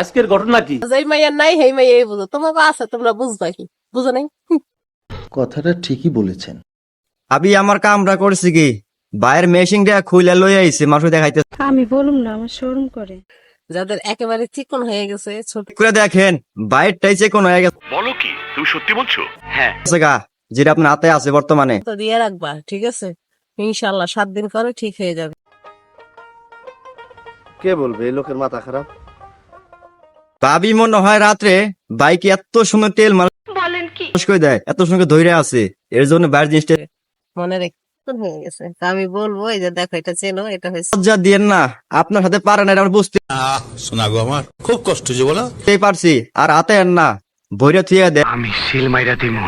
আজকের ঘটনা কি? যেই মাইয়া নাই সেই মাইয়াই বুঝো। তোমাকে আছে তোমরা বুঝবা কি বুঝো নাই? কথাটা ঠিকই বলেছেন। আবি আমার কামরা করছি কি? বাইরের মেশিনটা খুইলা লই আইছে মানুষ দেখাইতে আমি বলুম না আমার শোরুম করে। যাদের একেবারে চিকন হয়ে গেছে ছোট করে দেখেন? বাইরটাই যে কোন হয়ে বলো কি তুমি সত্যি বলছো? হ্যাঁ। গেছে গা যেটা আপনার হাতে আছে বর্তমানে। তো দিয়ে রাখবা ঠিক আছে? ইনশাল্লাহ সাত দিন পরে ঠিক হয়ে যাবে। কে বলবে? এই লোকের মাথা খারাপ। ভাবি মনে হয় রাত্রে বাইকে এত সুন্দর তেল বলেন কি? করে দেয়? এত ধৈর্য আছে। এর জন্য বাইরের জিনিসটা মনে রেখে হয়ে গেছে। আমি বলব এই যে দেখো এটা চেনো এটা হয়েছে লজ্জা দিয়েন না। আপনার সাথে পারে না এটা আমরা বুঝতে শোনা গো আমার খুব কষ্ট যে বলো। পারছি। আর হাতে আর না। ভৈর্য থিয়া দেয় আমি সিল মাইরা দিমু।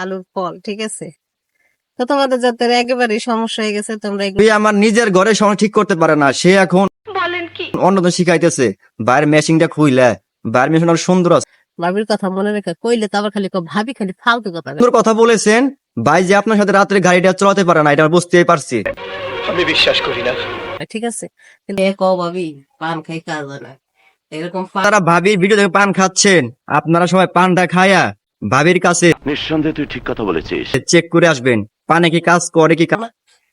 আলুর ফল ঠিক আছে? তো তোমাদের যাদের একেবারে সমস্যা হয়ে গেছে তোমরা আমার নিজের ঘরে সময় ঠিক করতে পারে না। সে এখন অন্যদের শিখাইতেছে বাইরের মেশিনটা খুইলে বাইরের মেশিন আরও সুন্দর আছে। ভাবির কথা মনে রেখে কইলে তো আবার খালি ভাবি খালি ফালতু কথা। সুন্দর কথা বলেছেন ভাই যে আপনার সাথে রাত্রে গাড়িটা চালাতে পারে না এটা আমি বুঝতেই পারছি। আমি বিশ্বাস করি না। ঠিক আছে কিন্তু ভাবি পান খাই কাজ না। এরকম তারা ভাবির ভিডিও দেখে পান খাচ্ছেন আপনারা সবাই পানটা খায়া ভাবির কাছে নিঃসন্দেহে তুই ঠিক কথা বলেছিস। চেক করে আসবেন পানে কি কাজ করে কি কাজ।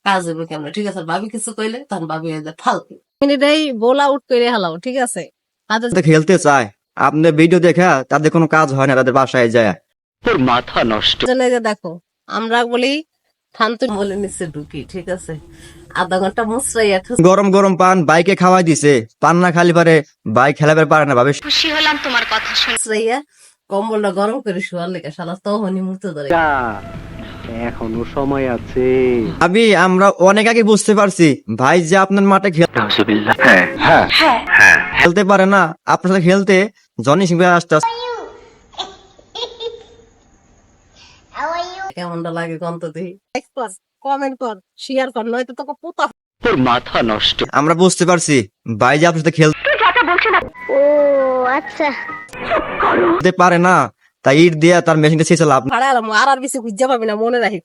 কাজ হবে কেমন? ঠিক আছে ভাবি কিছু কইলে তখন ভাবি ফালতু। মিনিটাই বোলা উঠ করে হালাও ঠিক আছে? কাজের খেলতে চায়। আপনার ভিডিও দেখা তাদের কোনো কাজ হয় না তাদের বাসায় যায়। তোর মাথা নষ্ট। দেখো আমরা বলি বলে নিচে ঢুকি ঠিক আছে? আধা ঘণ্টা মুসরাইয়া ঠুস গরম গরম পান বাইকে খাওয়াই দিছে। পান না খালি পারে বাইক খেলাবার পারে না ভাবে খুশি হলাম তোমার মুসরাইয়া কম্বলটা গরম করে শোয়ার লেগে শালা হনি মুহূর্ত ধরে। এখনও সময় আছে। ভাবি আমরা অনেক আগে বুঝতে পারছি। ভাই যে আপনার মাঠে খেল- হ্যাঁ। হ্যাঁ। খেলতে পারে না। আপনার সাথে খেলতে জনি সিং ভাই আসতে কেমনটা লাগে দেখি কমেন্ট কর শেয়ার কর নয়তো তোকে পুতা তোর মাথা নষ্ট। আমরা বুঝতে পারছি। ভাই যে আপনার সাথে খেলতে পারে না। তাই ইট দিয়ে তার মেশিনটা শেষে লাভ নেই। ভাড়া আর আর বেশি খুঁজে পাবি না মনে রাখি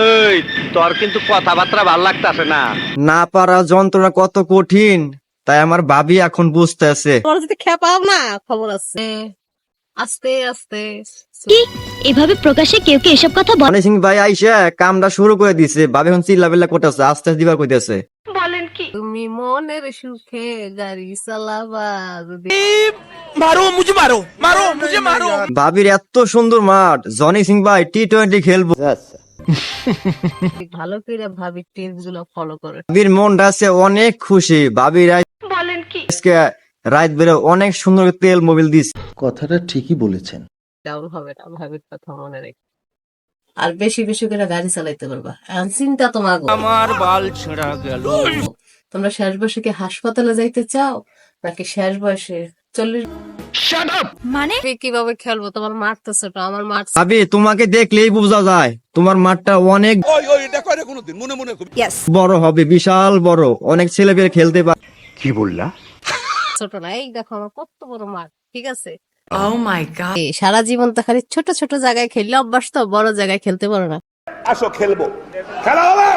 এই তোর কিন্তু কথাবার্তা ভালো লাগতাছে না। না পারা যন্ত্রণা কত কঠিন তাই আমার ভাবি এখন বুঝতেছে তোমার যদি খেপাও না খবর আছে। আস্তে আস্তে। এভাবে প্রকাশ্যে কেউ কি এসব কথা জনি সিং ভাই আইসা কামটা শুরু করে দিছে। ভাবি এখন চিল্লা বিল্লা করতেছে আস্তে আস্তে দিবার কইতেছে। তুমি মনের সুখে গাড়ি চালাবা যদি ভাবির এত সুন্দর মাঠ জনি সিং ভাই টি টোয়েন্টি খেলব। ভালো করে ভাবি টিপসগুলো ফলো করে। ভাবির মনটা আছে অনেক খুশি ভাবির আজকে রাত বেড়ে অনেক সুন্দর তেল মোবিল দিস কথাটা ঠিকই বলেছেন। ডাউন হবে না ভাবির কথা মনে রেখে। আর বেশি বেশি করে গাড়ি চালাইতে পারবা। এখন চিন্তা তোমার আমার বাল ছেঁড়া গেল। তোমরা শেষ বয়সে কি হাসপাতালে যাইতে চাও? নাকি শেষ বয়সে চল্লিশ মানে? কীভাবে খেলব? তোমার মাঠ তো আমার ভাবি তোমাকে দেখলেই বোঝা যায় তোমার মাঠটা অনেক বড় হবে বিশাল বড় অনেক ছেলে পেলে খেলতে পারে কি বললা? ছোট না এই দেখো আমার কত বড় মাঠ ঠিক আছে? এই সারা জীবন তো খালি ছোট ছোট জায়গায় খেললে অভ্যাস তো বড় জায়গায় খেলতে পারো না। আসো খেলব। খেলা হবে!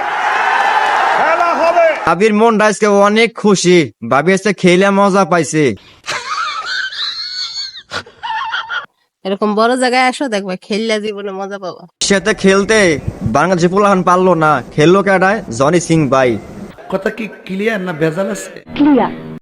ভাবির মন আজকে অনেক খুশি। ভাবি আজকে খেলে মজা পাইছে। এরকম বড় জায়গায় আসো দেখবে খেললে জীবনে মজা পাবা। সাথে খেলতে বাংলাদেশে পোলাহান পারল না। খেললো কেডায়? জনি সিং ভাই। কথা কি ক্লিয়ার না ভেজাল আছে?